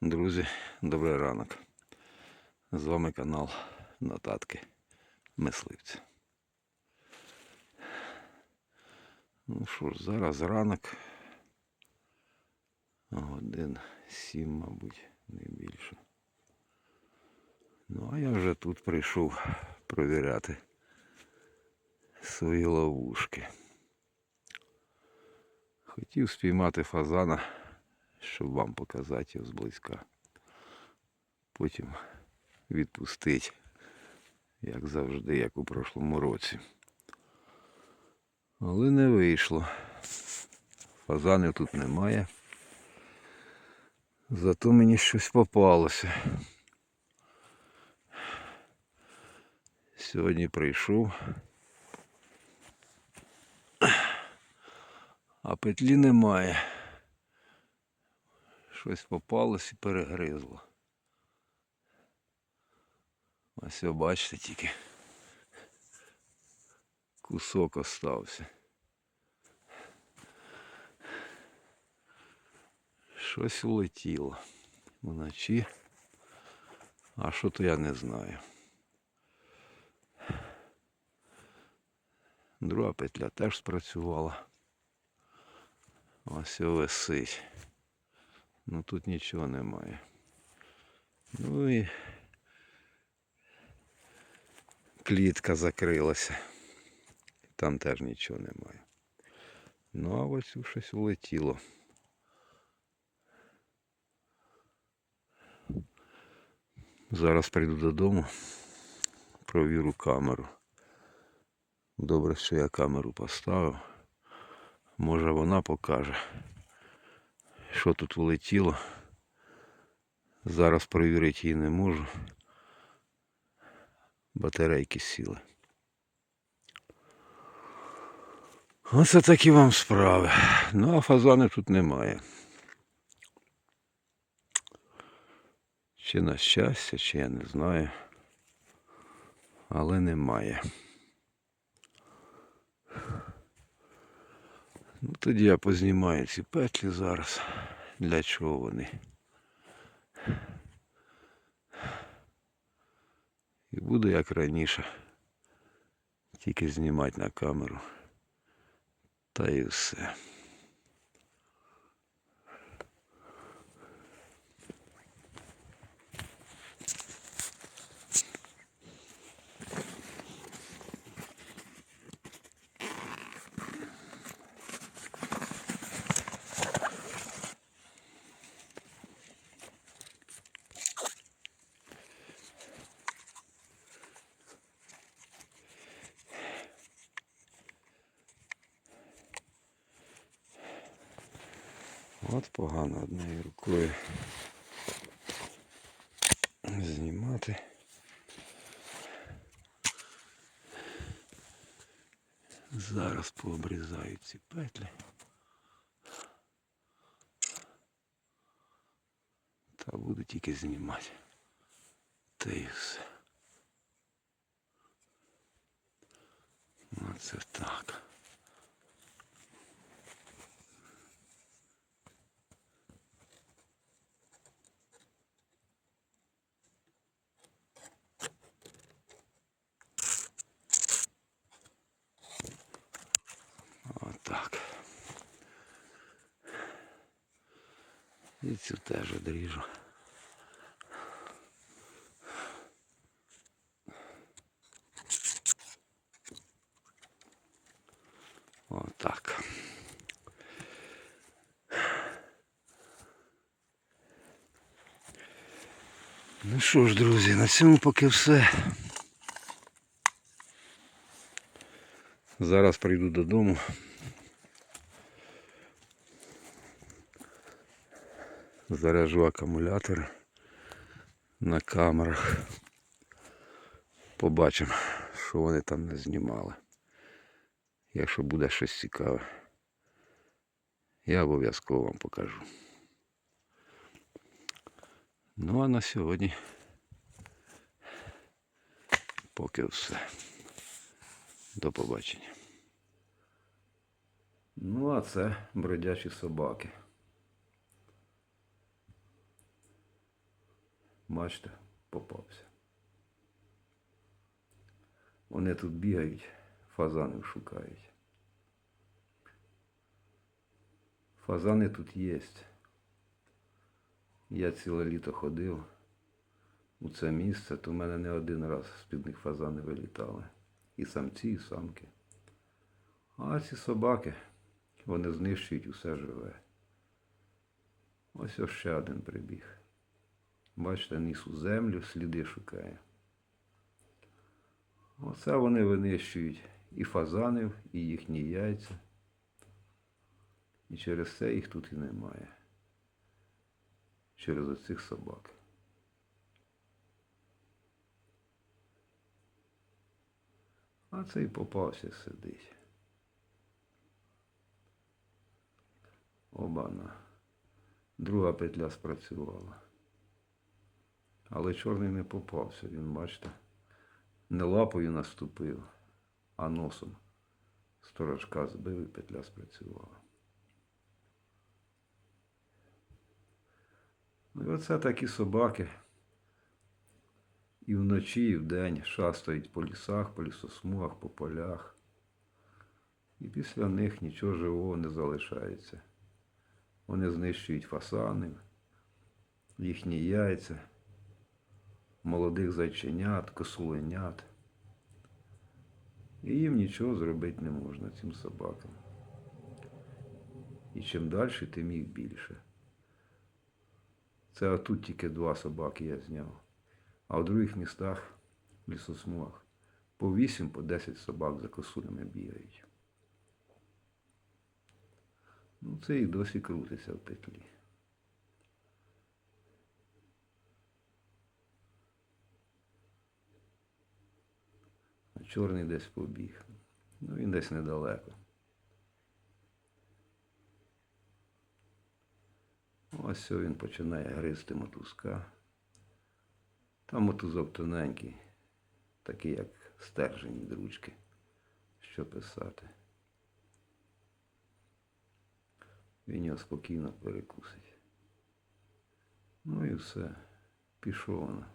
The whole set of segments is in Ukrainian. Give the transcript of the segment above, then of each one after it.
Друзі, добрий ранок. З вами канал Нотатки Мисливця. Ну що ж, зараз ранок. Годин сім, мабуть, не більше. Ну, а я вже тут прийшов провіряти свої ловушки. Хотів спіймати фазана, щоб вам показати його зблизька. Потім відпустити, як завжди, як у прошлому році. Але не вийшло. Фазанів тут немає. Зато мені щось попалося. Сьогодні прийшов. А петлі немає. Щось попалось і перегризло. Ось ви бачите тільки. Кусок остався. Щось улетіло вночі. А що то я не знаю. Друга петля теж спрацювала. Ось висить. Ну тут нічого немає. Ну і клітка закрилася. Там теж нічого немає. Ну а ось щось улетіло. Зараз прийду додому, провірю камеру. Добре, що я камеру поставив. Може вона покаже, що тут влетіло. Зараз перевірити її не можу. Батарейки сіли. Оце такі вам справи. Ну, а фазани тут немає. Чи на щастя, чи я не знаю. Але немає. Тоді я познімаю ці петлі зараз. Для чого вони? І буду як раніше. Тільки знімати на камеру. Та і все. От погано однією рукою знімати. Зараз пообрізаю ці петлі. Та буду тільки знімати. Та і все. Оце так. Отак. І цю теж одріжу. Отак. Ну що ж, друзі, на цьому поки все. Зараз прийду додому. Заряжу акумулятор на камерах. Побачимо, що вони там не знімали. Якщо буде щось цікаве, я обов'язково вам покажу. Ну а на сьогодні поки все. До побачення. Ну, а це бродячі собаки. Бачите, попався. Вони тут бігають, фазанів шукають. Фазани тут є. Я ціле літо ходив у це місце, то в мене не один раз з-під них фазани вилітали. І самці, і самки. А ці собаки, вони знищують усе живе. Ось ось ще один прибіг. Бачите, ніс у землю, сліди шукає. Оце вони винищують і фазанів, і їхні яйця. І через це їх тут і немає. Через оцих собак. А цей попався сидить. Обана. Друга петля спрацювала. Але чорний не попався, він, бачите, не лапою наступив, а носом. Сторожка збив і петля спрацювала. Ну і оце такі собаки. І вночі, і вдень шастають по лісах, по лісосмугах, по полях. І після них нічого живого не залишається. Вони знищують фасани, їхні яйця, молодих зайченят, косуленят. І їм нічого зробити не можна цим собакам. І чим далі, тим їх більше. Це отут тільки два собаки я зняв. А в других містах, в лісосмугах, по 8, по 10 собак за косулями бігають. Ну, це і досі крутиться в петлі. Чорний десь побіг. Ну, він десь недалеко. Ось він починає гризти мотузка. Там мотузок тоненький, такий як стержень від ручки. Що писати. Він його спокійно перекусить. Ну і все. Пішов воно.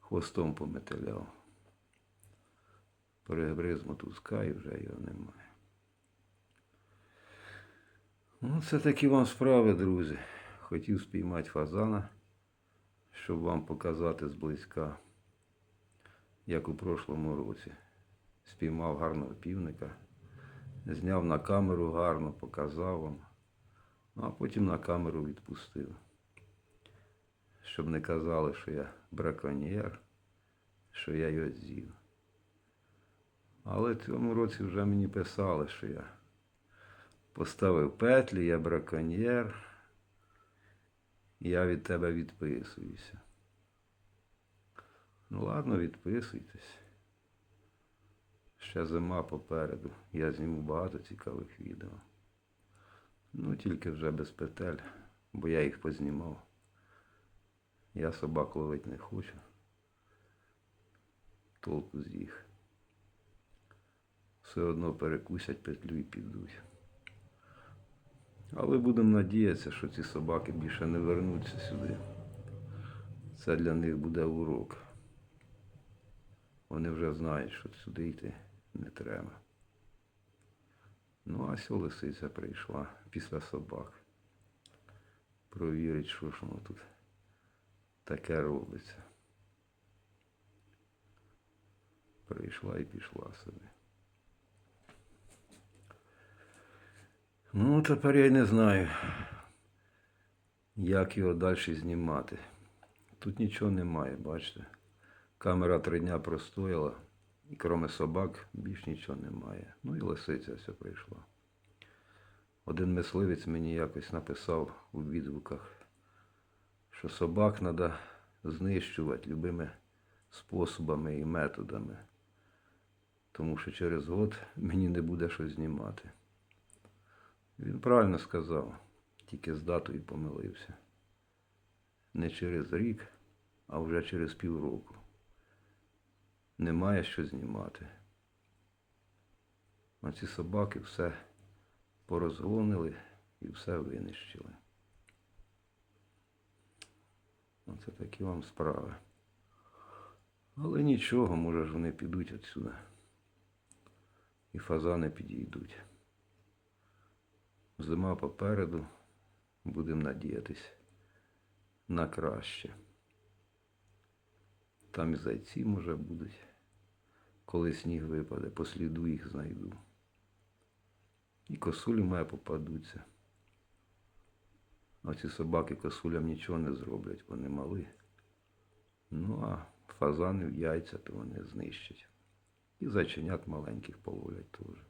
Хвостом пометеляв. Перегриз мотузка і вже його немає. Ну, це такі вам справи, друзі. Хотів спіймати фазана, щоб вам показати зблизька, як у прошлому році. Спіймав гарного півника, зняв на камеру гарно, показав вам, ну, а потім на камеру відпустив. Щоб не казали, що я браконьєр, що я його з'їв. Але цьому році вже мені писали, що я поставив петлі, я браконьєр, я від тебе відписуюся. Ну ладно, відписуйтесь. Ще зима попереду. Я зніму багато цікавих відео. Ну, тільки вже без петель, бо я їх познімав. Я собак ловити не хочу. Толку з їх. Все одно перекусять петлю і підуть. Але будемо надіятися, що ці собаки більше не вернуться сюди. Це для них буде урок. Вони вже знають, що сюди йти не треба. Ну, а сьо лисиця прийшла після собак. Провірить, що ж воно тут таке робиться. Прийшла і пішла собі. Ну, тепер я й не знаю, як його далі знімати. Тут нічого немає, бачите. Камера три дня простояла, і крім собак більш нічого немає. Ну і лисиця все прийшла. Один мисливець мені якось написав у відгуках, що собак треба знищувати любими способами і методами, тому що через год мені не буде що знімати. Він правильно сказав, тільки з датою помилився. Не через рік, а вже через півроку. Немає що знімати. А ці собаки все порозгонили і все винищили. Оце такі вам справи. Але нічого, може ж вони підуть отсюди. І фазани підійдуть. Зима попереду. Будемо надіятись на краще. Там і зайці, може, будуть. Коли сніг випаде, по сліду їх знайду. І косулі має попадуться. Оці собаки косулям нічого не зроблять, вони мали. Ну, а фазани в яйця, то вони знищать. І зайченят маленьких половлять теж.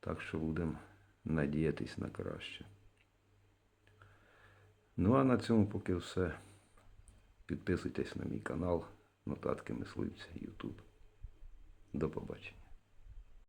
Так що будемо надіятись на краще. Ну а на цьому поки все. Підписуйтесь на мій канал Нотатки Мисливця YouTube. До побачення.